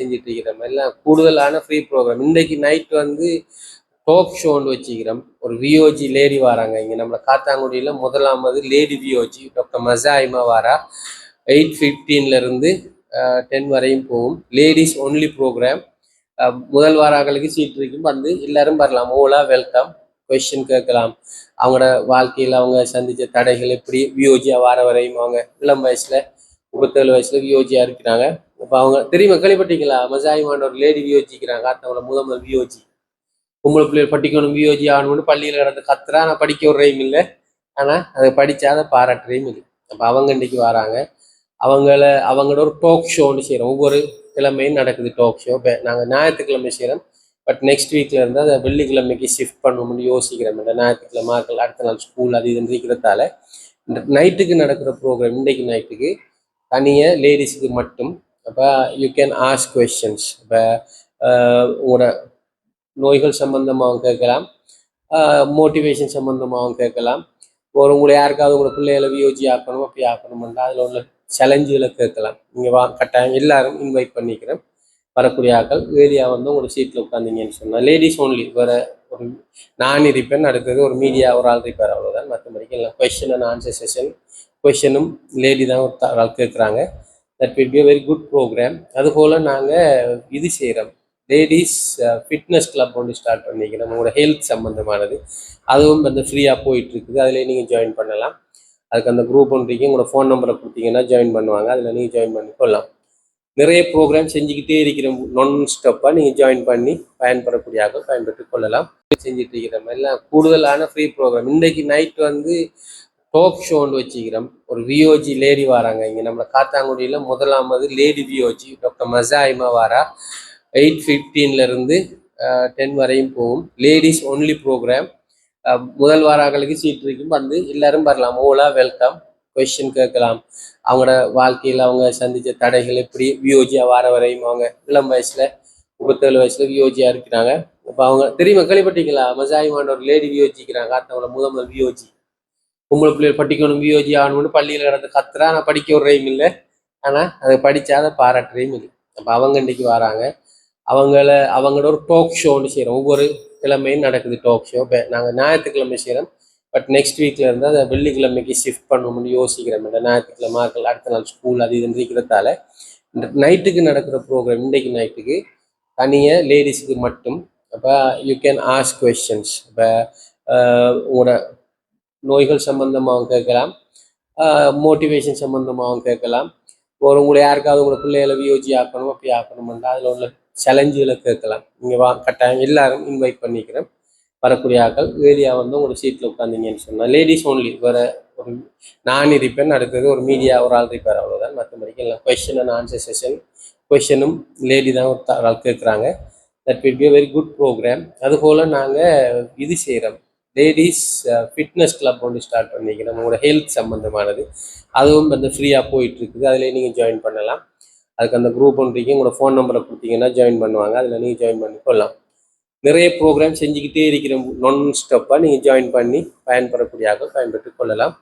செஞ்சுட்டு இருக்கிறோம் எல்லாம் கூடுதலான ஃப்ரீ ப்ரோக்ராம் இன்றைக்கு நைட் வந்து டோக் ஷோன்னு வச்சுக்கிறோம். ஒரு விஓஜி லேடி வராங்க. இங்கே நம்ம காத்தாங்குடியில் முதலாமது லேடி விஓஜி டாக்டர் மசாயிமா வாரா. எயிட் ஃபிஃப்டீன்லேருந்து டென் வரையும் போகும். லேடிஸ் ஒன்லி ப்ரோக்ராம் முதல் வாராக்களுக்கு சீட் இருக்கும். வந்து எல்லாரும் வரலாம். ஓலா வெல்கம் கொஷின் கேட்கலாம். அவங்களோட வாழ்க்கையில் அவங்க சந்தித்த தடைகள் எப்படி? வியோஜியாக வார வரையும் அவங்க இளம் வயசில் முப்பத்தேழு வயசில் வியோஜியாக இருக்கிறாங்க. இப்போ அவங்க தெரியுமா கேள்விப்பட்டீங்களா மசாயிமான ஒரு லேடி வியோஜிக்கிறாங்க காத்தவங்கள முதல் முதல் விஓஜி பொம்பளை பிள்ளைகள் படிக்கணும் விஓஜி ஆகணும்னு பள்ளியில் கிடந்து கத்துறா. நான் படிக்க விடுறையும் இல்லை. ஆனால் அதை படித்தா அதை பாராட்டுறையும் இல்லை அப்போ அவங்க இன்றைக்கி வராங்க. அவங்கள அவங்களோட ஒரு டோக் ஷோன்னு செய்கிறோம் ஒவ்வொரு கிழமையும் நடக்குது டோக் ஷோ இப்போ நாங்கள் ஞாயிற்றுக்கிழமை செய்கிறோம் பட் நெக்ஸ்ட் வீக்கில் இருந்து அதை வெள்ளிக்கிழமைக்கு ஷிஃப்ட் பண்ணணும்னு யோசிக்கிறோம். இந்த ஞாயிற்றுக்கிழமை ஆட்கள் அடுத்த நாள் ஸ்கூல் அது இதுன்னு இருக்கிறதால. இந்த நைட்டுக்கு நடக்கிற ப்ரோக்ராம் இன்றைக்கு நைட்டுக்கு தனியாக லேடிஸுக்கு மட்டும் அப்போ யூ கேன் ஆஸ்க் கொஷின்ஸ் இப்போ உங்களோட நோய்கள் சம்பந்தமாகவும் கேட்கலாம் மோட்டிவேஷன் சம்பந்தமாகவும் கேட்கலாம் ஒரு உங்களை யாருக்காவது உங்களோட பிள்ளைகளை வியோஜி ஆக்கணும் அப்படி ஆக்கணும்னா அதில் உள்ள சேலஞ்சுகளை கேட்கலாம் நீங்கள் வா கட்டாயம் எல்லாரும் இன்வைட் பண்ணிக்கிறேன் வரக்கூடிய ஆட்கள் ஏரியா வந்து உங்களோட சீட்டில் உட்காந்தீங்கன்னு சொன்னால் லேடிஸ் ஓன்லி வேறு ஒரு நான் இருப்பேன் அடுத்தது ஒரு மீடியா ஒரு ஆள் இருப்பார் அவ்வளோதான் மற்றபடிக்கு எல்லாம் கொஷின் அண்ட் ஆன்சர் செஷன் கொஷனும் லேடி தான் ஒரு ஆள் கேட்குறாங்க that will be very good program அதுபோல் நாங்கள் இது செய்கிறோம் லேடிஸ் ஃபிட்னஸ் கிளப் ஒன்று ஸ்டார்ட் பண்ணிக்கிறோம். உங்களோட ஹெல்த் சம்மந்தமானது அதுவும் வந்து ஃப்ரீயாக போயிட்டுருக்குது. அதில் நீங்கள் ஜாயின் பண்ணலாம். அதுக்கு அந்த குரூப் ஒன்று உங்களோட ஃபோன் நம்பரை கொடுத்தீங்கன்னா ஜாயின் பண்ணுவாங்க. அதில் நீங்கள் ஜாயின் பண்ணி கொள்ளலாம். நிறைய ப்ரோக்ராம் செஞ்சுக்கிட்டே இருக்கிற நான் ஸ்டெப்பாக நீங்கள் ஜாயின் பண்ணி பயன்பெறக்கூடியாக பயன்பெற்று கொள்ளலாம். செஞ்சுட்டு இருக்கிற மாதிரிலாம் கூடுதலான ஃப்ரீ ப்ரோக்ராம் இன்றைக்கு நைட் வந்து டோக் ஷோன்னு வச்சுக்கிறோம். ஒரு விஓஜி லேடி வராங்க. இங்கே நம்ம காத்தாங்குடியில் முதலாமது லேடி விஓஜி டாக்டர் மசாயிமா வாரா. எயிட் ஃபிஃப்டீன்லேருந்து டென் வரையும் போகும். லேடிஸ் ஒன்லி ப்ரோக்ராம் முதல் வாராக்களுக்கு சீட் இருக்கும். வந்து எல்லாரும் வரலாம். ஓலா வெல்கம் கொஷின் கேட்கலாம். அவங்களோட வாழ்க்கையில் அவங்க சந்தித்த தடைகள் எப்படி? விஓஜியாக வார வரையும் அவங்க இளம் வயசில் முப்பத்தேழு வயசில் விஓஜியாக இருக்கிறாங்க. இப்போ அவங்க தெரியுமா கேள்விப்பட்டீங்களா மசாயிமான ஒரு லேடி விஓஜிக்கிறாங்க காத்தவங்கள முதல் முதல் விஓஜி பொம்பளை பிள்ளைகள் படிக்கணும் விஓஜி ஆகணும்னு பள்ளியில் கிடந்து கத்துறா நான் படிக்க விடுறையும் இல்லை. ஆனால் அதை படித்தாத பாராட்டுறையும் இல்லை அப்போ அவங்க இன்றைக்கி வராங்க. அவங்கள அவங்களோட ஒரு டோக் ஷோன்னு செய்கிறோம் ஒவ்வொரு கிழமையும் நடக்குது டோக் ஷோ இப்போ நாங்கள் ஞாயிற்றுக்கிழமை செய்கிறோம் பட் நெக்ஸ்ட் வீக்கில் இருந்து அதை வெள்ளிக்கிழமைக்கு ஷிஃப்ட் பண்ணணும்னு யோசிக்கிறோம். இந்த ஞாயிற்றுக்கிழமை ஆட்கள் அடுத்த நாள் ஸ்கூல் அது இதுன்னு இருக்கிறதால. இந்த நைட்டுக்கு நடக்கிற ப்ரோக்ராம் இன்றைக்கு நைட்டுக்கு தனியாக லேடிஸுக்கு மட்டும். அப்போ யூ கேன் ஆஸ்க் கொஷின்ஸ் இப்போ உங்களோட நோய்கள் சம்பந்தமாகவும் கேட்கலாம். மோட்டிவேஷன் சம்மந்தமாகவும் கேட்கலாம். ஒரு உங்களை யாருக்காவது உங்களை பிள்ளைகளை வியோஜி ஆக்கணும் அப்படி ஆக்கணும்னா அதில் உள்ள சேலஞ்சுகளை கேட்கலாம். இங்கே வா கட்டாயம் எல்லாரும் இன்வைட் பண்ணிக்கிறேன். வரக்கூடிய ஆட்கள் ஏரியா வந்து உங்களோட சீட்டில் உட்காந்தீங்கன்னு சொன்னால் லேடிஸ் ஓன்லி வேறு ஒரு நான் இருப்பேன் அடுத்தது ஒரு மீடியா ஒரு ஆள் இருப்பார் அவ்வளோதான் மற்றபடிக்கு எல்லாம் கொஷின் அண்ட் ஆன்சர் செஷன் கொஷனும் லேடி தான் ஒரு த- ஆள் கேட்குறாங்க. That will be very good program அதுபோல் நாங்கள் இது செய்கிறோம். லேடிஸ் ஃபிட்னஸ் கிளப் ஒன்று ஸ்டார்ட் பண்ணிக்கிறோம் உங்களோட ஹெல்த் சம்மந்தமானது அதுவும் வந்து ஃப்ரீயாக போயிட்டுருக்குது. அதில் நீங்கள் ஜாயின் பண்ணலாம். அதுக்கு அந்த குரூப் ஒன்றிக்கு உங்களோட ஃபோன் நம்பரை கொடுத்தீங்கன்னா ஜாயின் பண்ணுவாங்க. அதில் நீங்கள் ஜாயின் பண்ணி கொள்ளலாம் நிறைய ப்ரோக்ராம் செஞ்சுக்கிட்டே இருக்கிற நான் ஸ்டெப்பாக நீங்கள் ஜாயின் பண்ணி பயன்பெறக்கூடியாக பயன்பெற்று கொள்ளலாம்.